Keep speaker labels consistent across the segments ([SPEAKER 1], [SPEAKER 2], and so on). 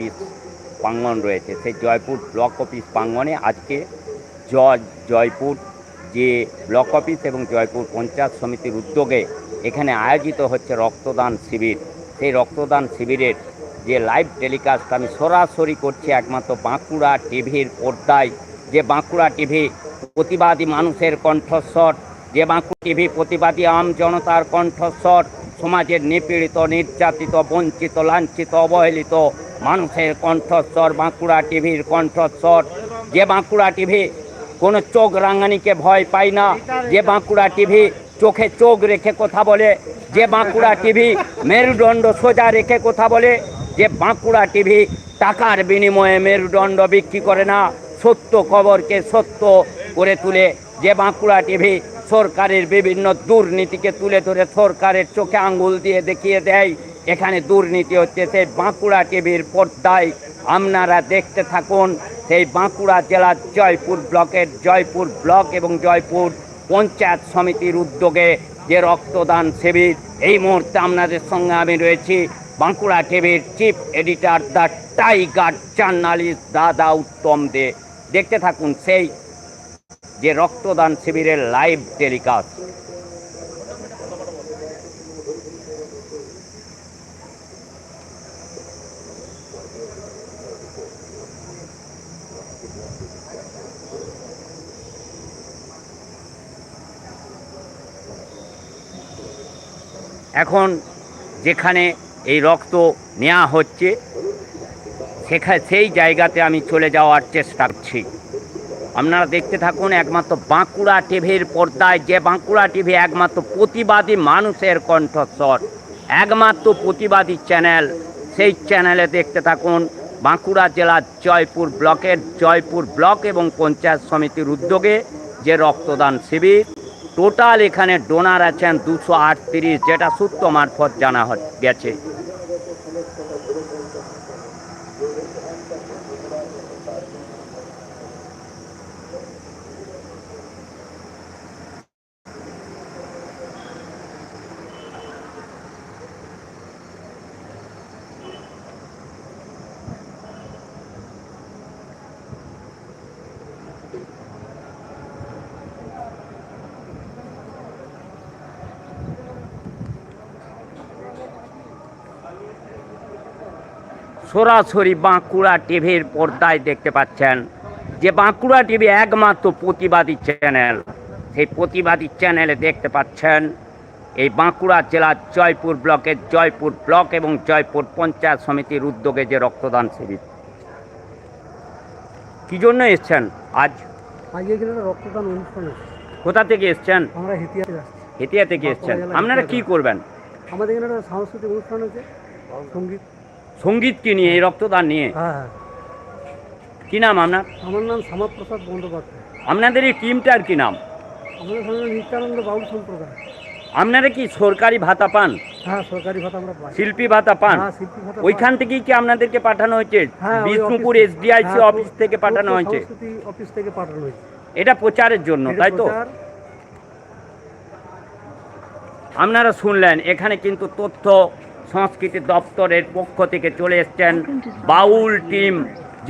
[SPEAKER 1] Office প্রাঙ্গন রয়েছে। সেই জয়পুর ব্লক অফিস প্রাঙ্গনে আজকে জয়, জয়পুর যে ব্লক অফিস এবং জয়পুর পঞ্চায়েত সমিতির উদ্যোগে এখানে আয়োজিত হচ্ছে রক্তদান শিবির। সেই রক্তদান শিবিরের যে লাইভ টেলিকাস্ট আমি সরাসরি করছি একমাত্র বাঁকুড়া টিভির পর্দায়। যে বাঁকুড়া টিভি প্রতিবাদী মানুষের কণ্ঠস্বর যে বাঁকুড়া টিভি প্রতিবাদী আম জনতার কণ্ঠস্বর, সমাজের নিপীড়িত, নির্যাতিত, বঞ্চিত, লাঞ্ছিত, অবহেলিত মানুষের কণ্ঠস্বর, বাঁকুড়া টিভির কণ্ঠস্বর। যে বাঁকুড়া টিভি, কোনো চোখ রাঙানিকে ভয় পায় না। যে বাঁকুড়া টিভি, চোখে চোখ রেখে কথা বলে। যে বাঁকুড়া টিভি, মেরুদণ্ড সোজা রেখে কথা বলে। যে বাঁকুড়া টিভি, টাকার বিনিময়ে মেরুদণ্ড বিক্রি করে না। সত্য খবরকে সত্য করে তুলে। যে বাঁকুড়া টিভি সরকারের বিভিন্ন দুর্নীতিকে তুলে ধরে সরকারের চোখে আঙ্গুল দিয়ে দেখিয়ে দেয়। এখানে দুর্নীতি হচ্ছে সেই বাঁকুড়া টিভির পর্দায়। আপনারা দেখতে থাকুন সেই বাঁকুড়া জেলার জয়পুর ব্লকের জয়পুর ব্লক এবং জয়পুর পঞ্চায়েত সমিতির উদ্যোগে যে রক্তদান শিবির, এই মুহূর্তে আপনাদের সঙ্গে আমি রয়েছি। বাঁকুড়া টিভির chief editor the tiger journalist দাদা উত্তম দে। দেখতে থাকুন সেই যে রক্তদান শিবিরের লাইভ টেলিকাস্ট। এখন যেখানে এই রক্ত নেওয়া হচ্ছে সেখানে সেই জায়গাতে আমি চলে যাওয়ার চেষ্টা করছি। আপনারা দেখতে থাকুন, একমাত্র বাঁকুড়া টিভির পর্দায়, যে বাঁকুড়া টিভি একমাত্র প্রতিবাদী মানুষের কণ্ঠস্বর, একমাত্র প্রতিবাদী চ্যানেল, সেই চ্যানেলে দেখতে থাকুন বাঁকুড়া জেলার জয়পুর ব্লকের জয়পুর ব্লক এবং পঞ্চায়েত সমিতির উদ্যোগে যে রক্তদান শিবির, টোটাল এখানে ডোনার আছেন দুশো যেটা সূত্র মারফত জানা গেছে সরাসরি বাঁকুড়া টিভির পর্দায় দেখতে পাচ্ছেন যে বাঁকুড়া টিভি একমাত্র প্রতিবাদী চ্যানেল। সেই প্রতিবাদী চ্যানেলে দেখতে পাচ্ছেন এই বাঁকুড়া জেলার জয়পুর ব্লকের জয়পুর ব্লক এবং জয়পুর পঞ্চায়েত সমিতির উদ্যোগে যে রক্তদান শিবির। কি জন্য এসছেন আজ?
[SPEAKER 2] এখানে রক্তদান অনুষ্ঠান
[SPEAKER 1] কোথা থেকে এসছেন?
[SPEAKER 2] আমরা যাচ্ছি
[SPEAKER 1] হেতিয়া থেকে এসছেন। আপনারা কি করবেন?
[SPEAKER 2] আমাদের এখানে একটা সাংস্কৃতিক অনুষ্ঠান আছে সংগীত
[SPEAKER 1] সংগীত কি নিয়ে এই রক্তদান নিয়ে।
[SPEAKER 2] হ্যাঁ হ্যাঁ।
[SPEAKER 1] কি নাম আপনার?
[SPEAKER 2] আমার নাম শ্যামাপ্রসাদ বন্দ্যোপাধ্যায়।
[SPEAKER 1] আপনাদের এই টিমটার কি নাম?
[SPEAKER 2] আমাদের সঙ্গে নিত্যানন্দ বাউল সম্প্রদায়।
[SPEAKER 1] আপনারা কি সরকারি ভাতা পান?
[SPEAKER 2] হ্যাঁ সরকারি ভাতা আমরা পাই।
[SPEAKER 1] শিল্পী ভাতা পান?
[SPEAKER 2] হ্যাঁ শিল্পী ভাতা
[SPEAKER 1] ওইখান থেকেই কি আপনাদেরকে পাঠানো হয়েছে?
[SPEAKER 2] হ্যাঁ, ওই
[SPEAKER 1] বিষ্ণুপুর
[SPEAKER 2] অফিস-
[SPEAKER 1] এসডিআইসি
[SPEAKER 2] হ্যাঁ,
[SPEAKER 1] অফিস থেকে পাঠানো হয়েছে।
[SPEAKER 2] সংস্কৃতি অফিস থেকে পাঠানো হয়েছে।
[SPEAKER 1] এটা প্রচারের জন্য তাই তো?
[SPEAKER 2] প্রচার,
[SPEAKER 1] আপনারা শুনলেন এখানে কিন্তু তথ্য সংস্কৃতি দপ্তরের পক্ষ থেকে চলে এসছেন বাউল টিম।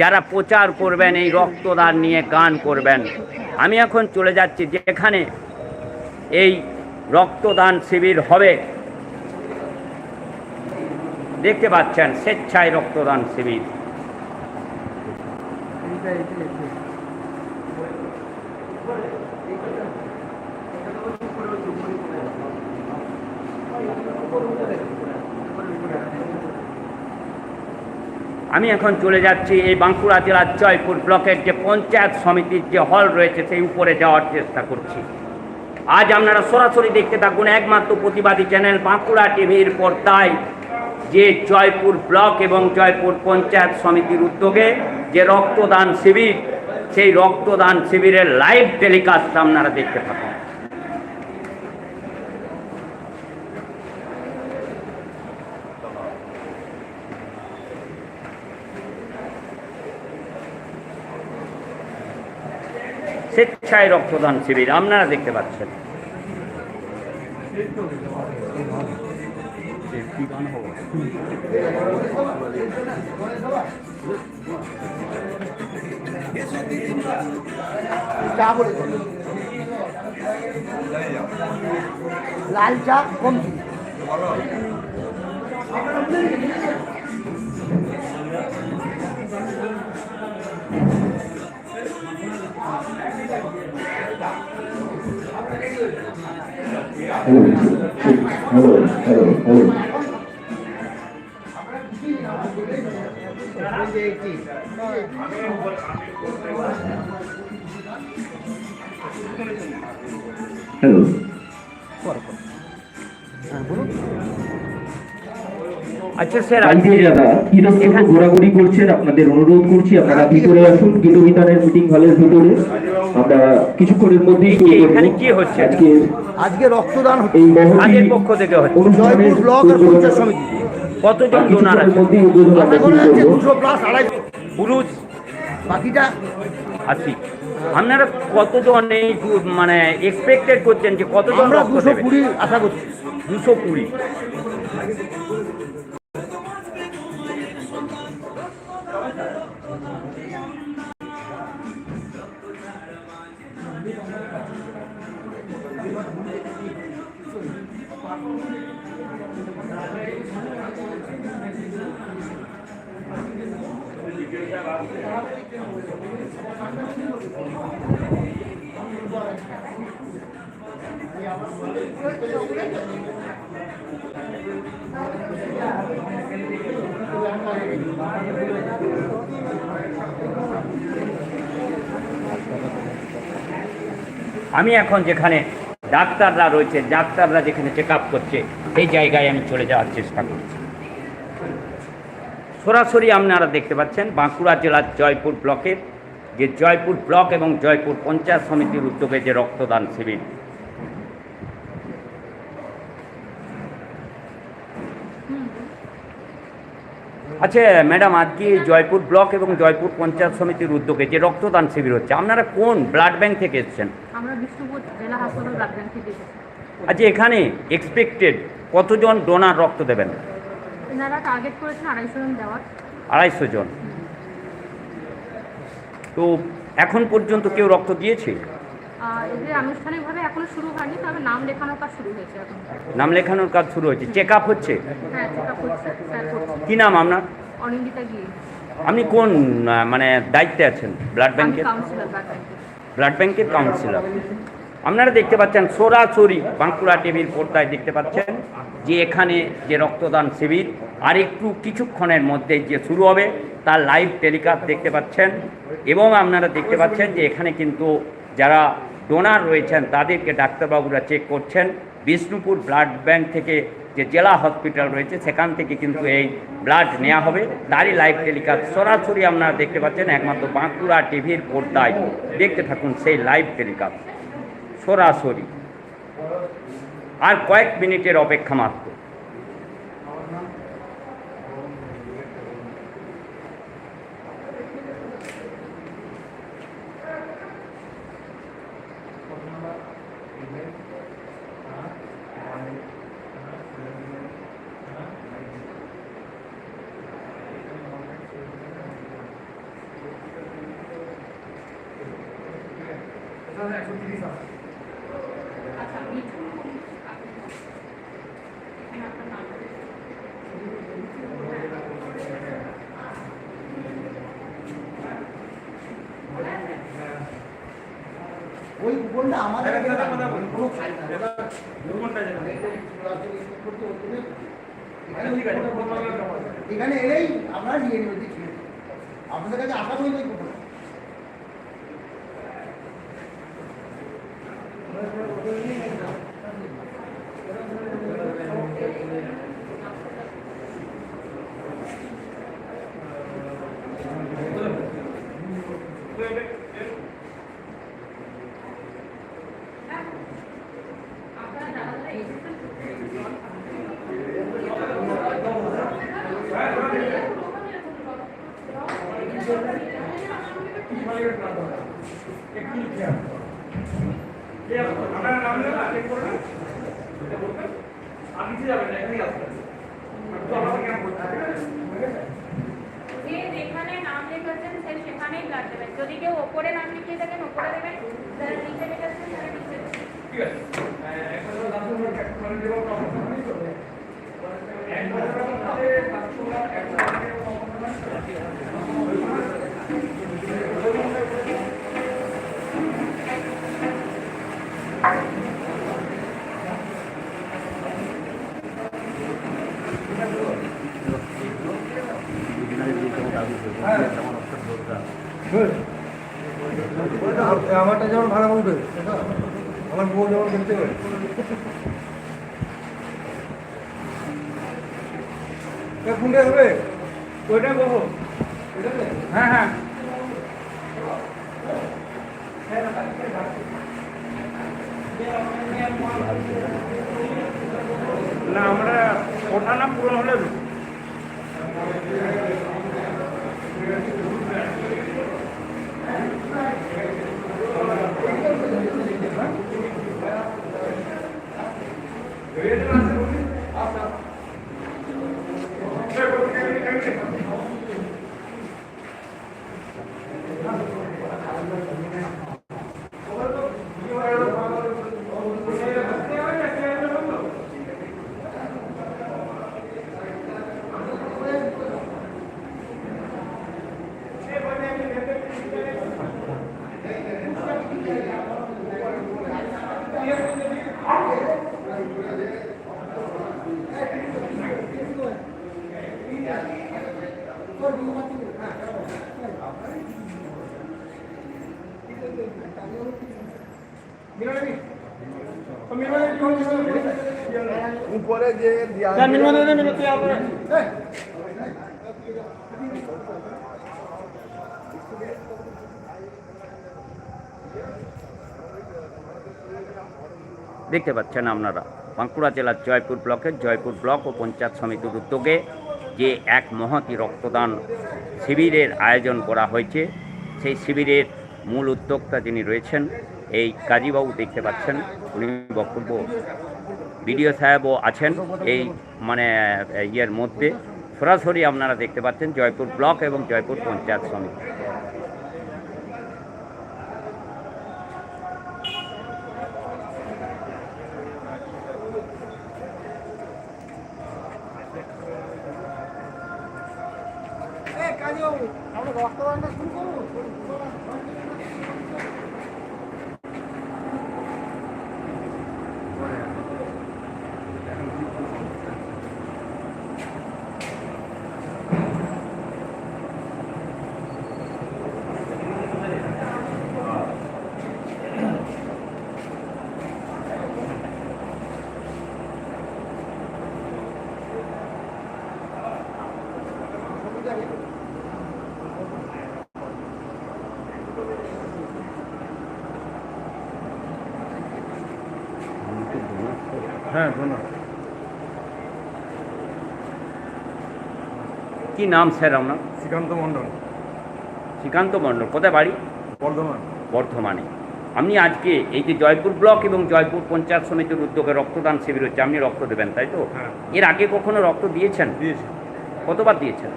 [SPEAKER 1] যারা প্রচার করবেন এই রক্তদান নিয়ে গান করবেন। আমি এখন চলে যাচ্ছি যেখানে এই রক্তদান শিবির হবে। দেখতে পাচ্ছেন স্বেচ্ছায় রক্তদান শিবির।
[SPEAKER 2] এইটা, এইটা,
[SPEAKER 1] আমি এখন চলে যাচ্ছি এই বাঁকুড়া জেলার জয়পুর ব্লকের যে পঞ্চায়েত সমিতির যে হল রয়েছে, সেই উপরে যাওয়ার চেষ্টা করছি। আজ আপনারা সরাসরি দেখতে থাকুন একমাত্র প্রতিবাদী চ্যানেল বাঁকুড়া টিভির পর্দায়, যে জয়পুর ব্লক এবং জয়পুর পঞ্চায়েত সমিতির উদ্যোগে যে রক্তদান শিবির, সেই রক্তদান শিবিরের লাইভ টেলিকাস্ট আপনারা দেখতে থাকুন। স্বেচ্ছায় রক্তদান শিবির আপনারা দেখতে পাচ্ছেন।
[SPEAKER 2] লাল চা কম
[SPEAKER 3] Hello, hello, hello, hello. Hello.
[SPEAKER 1] আচ্ছা স্যার
[SPEAKER 3] বাইরে যারা ঘোরাঘুরি করছেন আপনাদের অনুরোধ করছি আপনারা ভিতরে আসুন গীত বিতানের মিটিং হলের ভিতরে আমরা কিছুক্ষণের মধ্যেই।
[SPEAKER 1] এখানে কি হচ্ছে?
[SPEAKER 3] আজকে
[SPEAKER 2] আজকে রক্তদান হচ্ছে।
[SPEAKER 3] এই মহতি
[SPEAKER 1] পক্ষ থেকে হচ্ছে।
[SPEAKER 2] জয়পুর ব্লক আর পঞ্চায়েত সমিতি।
[SPEAKER 1] কতজন ডোনার আছে?
[SPEAKER 2] দুশো প্লাস আড়াই
[SPEAKER 1] পুরুষ
[SPEAKER 2] বাকিটা
[SPEAKER 1] আশি আপনারা কতজন এই মানে এক্সপেক্টেড করছেন যে কতজন
[SPEAKER 2] আমরা দুশো কুড়ি আশা করছি।
[SPEAKER 1] দুশো কুড়ি। আমি এখন যেখানে ডাক্তাররা রয়েছে, ডাক্তাররা যেখানে চেক আপ করছে, সেই জায়গায় আমি চলে যাওয়ার চেষ্টা করছি। সরাসরি আপনারা দেখতে পাচ্ছেন বাঁকুড়া জেলার জয়পুর ব্লকের যে জয়পুর ব্লক এবং জয়পুর পঞ্চায়েত সমিতির উদ্যোগে যে রক্তদান শিবির। আচ্ছা ম্যাডাম আজকে জয়পুর ব্লক এবং জয়পুর পঞ্চায়েত সমিতির উদ্যোগে যে রক্তদান শিবির হচ্ছে আপনারা কোন ব্লাড ব্যাংক থেকে এসেছেন? আচ্ছা এখানে এক্সপেক্টেড কতজন ডোনার রক্ত দেবেন?
[SPEAKER 4] টার্গেট করেছেন আড়াইশো জন দেওয়ার।
[SPEAKER 1] আড়াইশো জন। তো এখন পর্যন্ত কেউ রক্ত দিয়েছে?
[SPEAKER 4] এদের আনুষ্ঠানিকভাবে এখনও শুরু হয়নি তবে নাম লেখানোর কাজ শুরু হয়েছে এখন।
[SPEAKER 1] নাম লেখানোর কাজ শুরু হয়েছে। চেক আপ হচ্ছে?
[SPEAKER 4] হ্যাঁ চেক আপ করছে স্যার করছে।
[SPEAKER 1] কি নাম আপনার?
[SPEAKER 4] অনিন্দিতা গিয়ে
[SPEAKER 1] আপনি কোন মানে দায়িত্বে আছেন? ব্লাড ব্যাংকের?
[SPEAKER 4] ব্লাড ব্যাংকের।
[SPEAKER 1] কাউন্সিলর আপনারা দেখতে পাচ্ছেন সরাসরি বাঁকুড়া টিভির পর্দায় দেখতে পাচ্ছেন যে এখানে যে রক্তদান শিবির আর একটু কিছুক্ষণের মধ্যে যে শুরু হবে। তার লাইভ টেলিকাস্ট দেখতে পাচ্ছেন এবং আপনারা দেখতে পাচ্ছেন যে এখানে কিন্তু যারা ডোনার রয়েছেন, তাদেরকে ডাক্তারবাবুরা চেক করছেন। বিষ্ণুপুর ব্লাড ব্যাংক থেকে যে জেলা হসপিটাল রয়েছে, সেখান থেকে কিন্তু এই ব্লাড নেওয়া হবে। তারই লাইভ টেলিকাস্ট সরাসরি আপনারা দেখতে পাচ্ছেন, একমাত্র বাঁকুড়া টিভির পর্দায়। দেখতে থাকুন সেই লাইভ টেলিকাস্ট সরাসরি। আর কয়েক মিনিটের অপেক্ষা মাত্র।
[SPEAKER 2] ভূগোলটা আমাদের কোনো ফায়দা এখানে এলেই আমরা নিয়ে নেব আপনাদের কাছে আশা করি
[SPEAKER 4] নাই কোনো Thank you.
[SPEAKER 2] আমারটা যেমন ভাড়া উঠবে আমার বউ যেমন দেখতে পারে। কোনটা হবে? ওইটা বলব হ্যাঁ হ্যাঁ। না আমরা ওঠা না পূরণ হলে వేదన উপরে যে
[SPEAKER 1] দেখতে পাচ্ছেন আপনারা বাঁকুড়া জেলার জয়পুর ব্লকের জয়পুর ব্লক ও পঞ্চায়েত সমিতির উদ্যোগে যে এক মহতি রক্তদান শিবিরের আয়োজন করা হয়েছে সেই শিবিরের মূল উদ্যোক্তা যিনি রয়েছেন এই কাজীবাবু দেখতে পাচ্ছেন উনি বক্তব্য বিডিও সাহেবও আছেন এই মানে ইয়ের মধ্যে। সরাসরি আপনারা দেখতে পাচ্ছেন জয়পুর ব্লক এবং জয়পুর পঞ্চায়েত সমিতি। কি নাম স্যার আপনার?
[SPEAKER 2] শ্রীকান্ত মণ্ডল।
[SPEAKER 1] শ্রীকান্ত মণ্ডল কোথায় বাড়ি?
[SPEAKER 2] বর্ধমান।
[SPEAKER 1] বর্ধমানে। আপনি আজকে এই যে জয়পুর ব্লক এবং জয়পুর পঞ্চায়েত সমিতির উদ্যোগে রক্তদান শিবির হচ্ছে আপনি রক্ত দেবেন তাই তো?
[SPEAKER 2] হ্যাঁ।
[SPEAKER 1] এর আগে কখনো রক্ত দিয়েছেন?
[SPEAKER 2] দিয়েছি।
[SPEAKER 1] কতবার দিয়েছেন?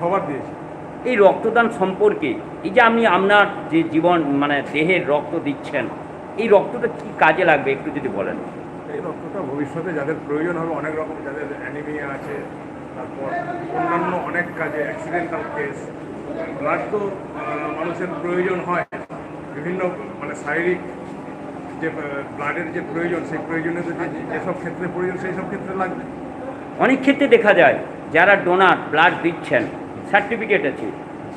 [SPEAKER 2] সবার দিয়েছি।
[SPEAKER 1] এই রক্তদান সম্পর্কে এই যে আপনি আপনার যে জীবন মানে দেহের রক্ত দিচ্ছেন এই রক্তটা কি কাজে লাগবে একটু যদি বলেন?
[SPEAKER 5] এই রক্তটা ভবিষ্যতে যাদের প্রয়োজন হবে অনেক রকম যাদের অ্যানিমিয়া আছে তারপর অন্যান্য অনেক কাজে অ্যাক্সিডেন্টাল কেস ব্লাড তো মানুষের প্রয়োজন হয়। বিভিন্ন মানে শারীরিক যে ব্লাডের যে প্রয়োজন, সেই প্রয়োজনীয় যে যেসব ক্ষেত্রে প্রয়োজন, সেই সব ক্ষেত্রে লাগবে।
[SPEAKER 1] অনেক ক্ষেত্রে দেখা যায়, যারা ডোনার ব্লাড দিচ্ছেন সার্টিফিকেট আছে,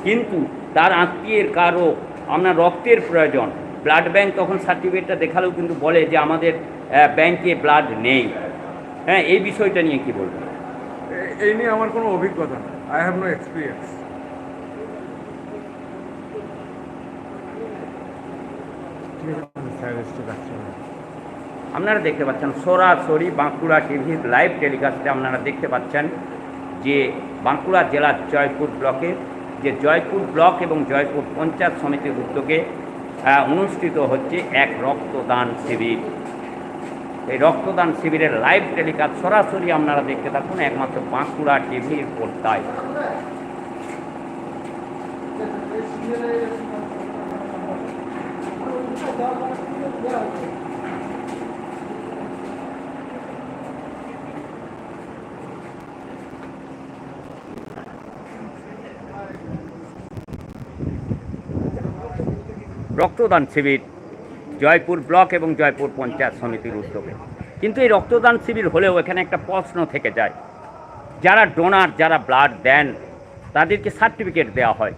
[SPEAKER 1] কিন্তু তার আত্মীয়ের কারও, আপনার রক্তের প্রয়োজন। ব্লাড ব্যাংক তখন সার্টিফিকেটটা দেখালেও কিন্তু বলে যে আমাদের ব্যাংকে ব্লাড নেই। হ্যাঁ এই বিষয়টা নিয়ে কি বলবেন?
[SPEAKER 5] এই নিয়ে আমার কোনো অভিজ্ঞতা আই হ্যাভ নো এক্সপিরিয়েন্স
[SPEAKER 1] আপনারা দেখতে পাচ্ছেন সরাসরি বাঁকুড়া টিভির লাইভ টেলিকাস্টে আপনারা দেখতে পাচ্ছেন যে বাঁকুড়া জেলার জয়পুর ব্লকে, যে জয়পুর ব্লক এবং জয়পুর পঞ্চায়েত সমিতির উদ্যোগে অনুষ্ঠিত হচ্ছে এক রক্তদান শিবির। এই রক্তদান শিবিরের লাইভ টেলিকাস্ট সরাসরি আপনারা দেখতে থাকুন, একমাত্র বাঁকুড়া টিভির পর্দায়। রক্তদান শিবির জয়পুর ব্লক এবং জয়পুর পঞ্চায়েত সমিতির উদ্যোগে। কিন্তু এই রক্তদান শিবির হলেও এখানে একটা প্রশ্ন থেকে যায়। যারা ডোনার যারা ব্লাড দেন, তাদেরকে সার্টিফিকেট দেওয়া হয়।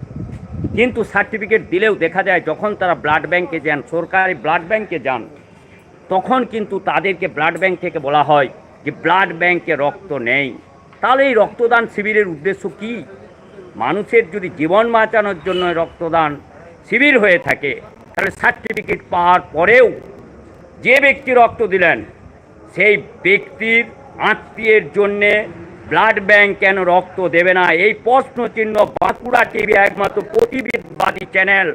[SPEAKER 1] কিন্তু সার্টিফিকেট দিলেও দেখা যায় যখন তারা ব্লাড ব্যাংকে যান, সরকারি ব্লাড ব্যাংকে যান, তখন কিন্তু তাদেরকে ব্লাড ব্যাংক থেকে বলা হয় যে ব্লাড ব্যাংকে রক্ত নেই। তাহলে এই রক্তদান শিবিরের উদ্দেশ্য কি? মানুষের যদি জীবন বাঁচানোর জন্য রক্তদান শিবির হয়ে থাকে তাহলে সার্টিফিকেট পাওয়ার পরেও যে ব্যক্তি রক্ত দিলেন, সেই ব্যক্তির আত্মীয়ের জন্যে ব্লাড ব্যাংক কেন রক্ত দেবে না? এই প্রশ্ন চিহ্ন বাঁকুড়া টিভি একমাত্র প্রতিবিদবাদী চ্যানেল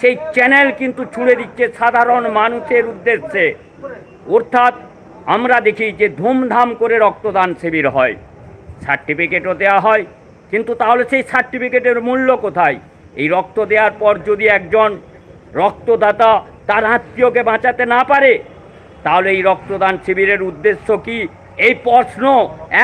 [SPEAKER 1] সেই চ্যানেল কিন্তু ছুড়ে দিচ্ছে সাধারণ মানুষের উদ্দেশ্যে। অর্থাৎ আমরা দেখি যে ধুমধাম করে রক্তদান শিবির হয়। সার্টিফিকেটও দেওয়া হয়, কিন্তু তাহলে সেই সার্টিফিকেটের মূল্য কোথায়? এই রক্ত দেওয়ার পর যদি একজন রক্তদাতা তার আত্মীয়কে বাঁচাতে না পারে। তাহলে এই রক্তদান শিবিরের উদ্দেশ্য কি? এই প্রশ্ন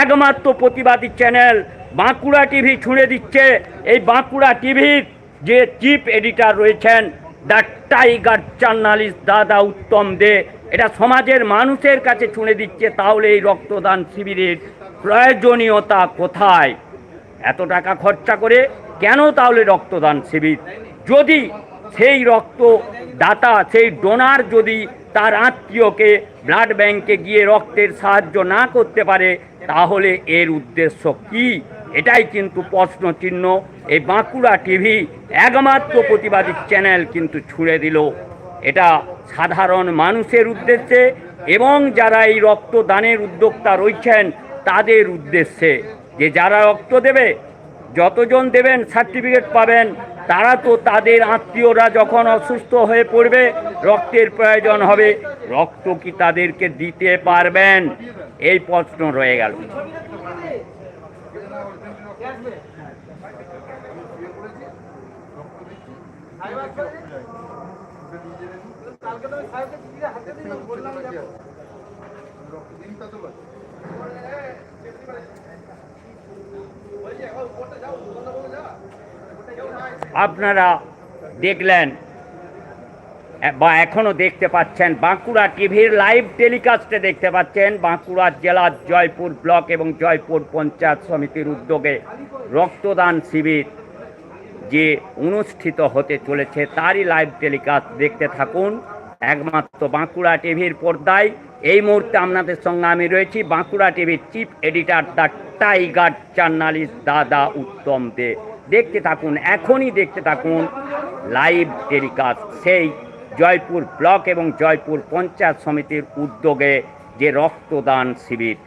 [SPEAKER 1] একমাত্র প্রতিবাদী চ্যানেল বাঁকুড়া টিভি ছুঁড়ে দিচ্ছে। এই বাঁকুড়া টিভির যে চিফ এডিটর রয়েছেন, দ্য টাইগার জার্নালিস্ট দাদা উত্তম দে, এটা সমাজের মানুষের কাছে ছুঁড়ে দিচ্ছে। তাহলে এই রক্তদান শিবিরের প্রয়োজনীয়তা কোথায়? এত টাকা খরচা করে কেন তাহলে রক্তদান শিবির? যদি সেই রক্ত দাতা, সেই ডোনার যদি তার আত্মীয়কে ব্লাড ব্যাংকে গিয়ে রক্তের সাহায্য না করতে পারে, তাহলে এর উদ্দেশ্য কি? এটাই কিন্তু প্রশ্ন চিহ্ন এই বাঁকুড়া টিভি একমাত্র প্রতিবাদী চ্যানেল কিন্তু ছুড়ে দিল। এটা সাধারণ মানুষের উদ্দেশ্যে এবং যারা এই রক্তদানের উদ্যোক্তা রয়েছেন, তাদের উদ্দেশ্যে। যে যারা রক্ত দেবে, যতজন দেবেন, সার্টিফিকেট পাবেন তারা তো তাদের আত্মীয়রা যখন অসুস্থ হয়ে পড়বে, রক্তের প্রয়োজন হবে। রক্ত কি তাদেরকে দিতে পারবেন? এই প্রশ্ন রয়ে গেল। আপনারা দেখলেন, বা এখনও দেখতে পাচ্ছেন, বাঁকুড়া টিভির লাইভ টেলিকাস্টে দেখতে পাচ্ছেন, বাঁকুড়া জেলার জয়পুর ব্লক এবং জয়পুর পঞ্চায়েত সমিতির উদ্যোগে রক্তদান শিবির যে অনুষ্ঠিত হতে চলেছে, তারই লাইভ টেলিকাস্ট দেখতে থাকুন। একমাত্র বাঁকুড়া টিভির পর্দায়। এই মুহূর্তে আপনাদের সঙ্গে আমি রয়েছি, বাঁকুড়া টিভির chief editor the tiger journalist দাদা উত্তম দে। দেখতে থাকুন, এখনই দেখতে থাকুন লাইভ টেলিকাস্ট সেই জয়পুর ব্লক এবং জয়পুর পঞ্চায়েত সমিতির উদ্যোগে যে রক্তদান শিবির।